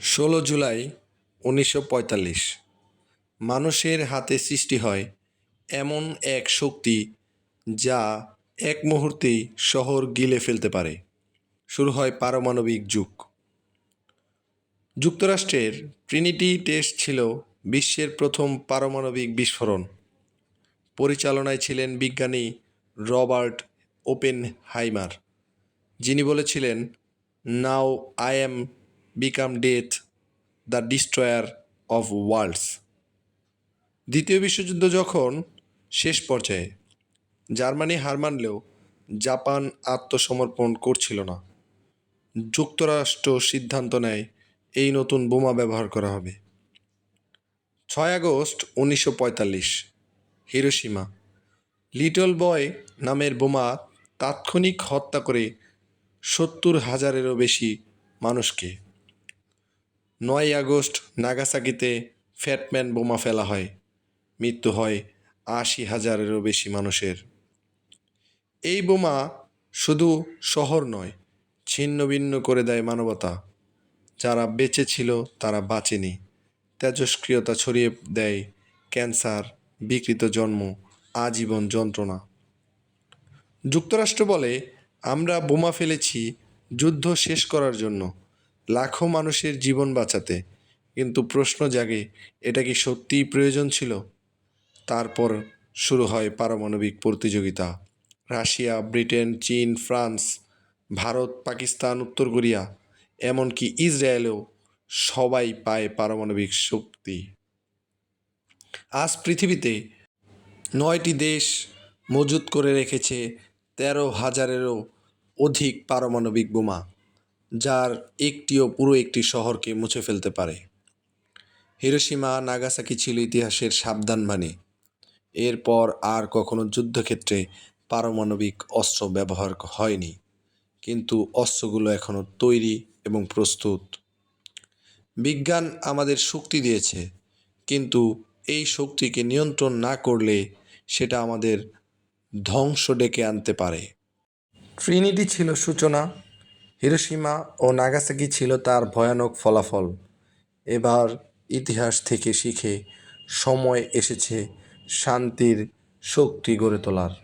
ষোলো জুলাই উনিশশো পঁয়তাল্লিশ। মানুষের হাতে সৃষ্টি হয় এমন এক শক্তি যা এক মুহূর্তেই শহর গিলে ফেলতে পারে। শুরু হয় পারমাণবিক যুগ। যুক্তরাষ্ট্রের ট্রিনিটি টেস্ট ছিল বিশ্বের প্রথম পারমাণবিক বিস্ফোরণ। পরিচালনায় ছিলেন বিজ্ঞানী রবার্ট ওপেন হাইমার যিনি বলেছিলেন, now, I am become death the destroyer of worlds দ্বিতীয় বিশ্বযুদ্ধ যখন শেষ পর্যায়ে জার্মানি হার মানলেও জাপান আত্মসমর্পণ করছিল না। যুক্তরাষ্ট্র সিদ্ধান্ত নেয় এই নতুন বোমা ব্যবহার করা হবে। ছয় আগস্ট উনিশশো পঁয়তাল্লিশ হিরোসীমা লিটল বয় নামের বোমা তাৎক্ষণিক হত্যা করে সত্তর হাজারেরও বেশি মানুষকে নয় আগস্ট নাগাসাকিতে ফ্যাটম্যান বোমা ফেলা হয়। মৃত্যু হয় আশি হাজারেরও বেশি মানুষের। এই বোমা শুধু শহর নয়, ছিন্ন ভিন্ন করে দেয় মানবতা। যারা বেঁচে ছিল, তারা বাঁচেনি। তেজস্ক্রিয়তা ছড়িয়ে দেয় ক্যান্সার, বিকৃত জন্ম, আজীবন যন্ত্রণা। যুক্তরাষ্ট্র বলে, আমরা বোমা ফেলেছি, যুদ্ধ শেষ করার জন্য। লাখো মানুষের জীবন বাঁচাতে। কিন্তু প্রশ্ন জাগে, এটা কি সত্যিই প্রয়োজন ছিল? তারপর শুরু হয় পারমাণবিক প্রতিযোগিতা। রাশিয়া, ব্রিটেন, চীন, ফ্রান্স, ভারত, পাকিস্তান, উত্তর কোরিয়া, এমনকি ইসরায়েলেও সবাই পায় পারমাণবিক শক্তি। আজ পৃথিবীতে নয়টি দেশ মজুত করে রেখেছে তেরো হাজারেরও অধিক পারমাণবিক বোমা। যার একটিও পুরো একটি শহরকে মুছে ফেলতে পারে। হিরোসীমা নাগাসাকি ছিল ইতিহাসের সাবধানবাণী এরপর আর কখনো যুদ্ধক্ষেত্রে পারমাণবিক অস্ত্র ব্যবহার হয়নি, কিন্তু অস্ত্রগুলো এখনও তৈরি এবং প্রস্তুত। বিজ্ঞান আমাদের শক্তি দিয়েছে, কিন্তু এই শক্তিকে নিয়ন্ত্রণ না করলে সেটা আমাদের ধ্বংস ডেকে আনতে পারে। ট্রিনিটি ছিল সূচনা হিরোসীমা ও নাগাসাকি ছিল তার ভয়ানক ফলাফল। এবার ইতিহাস থেকে শিখে সময় এসেছে শান্তির শক্তি গড়ে তোলার।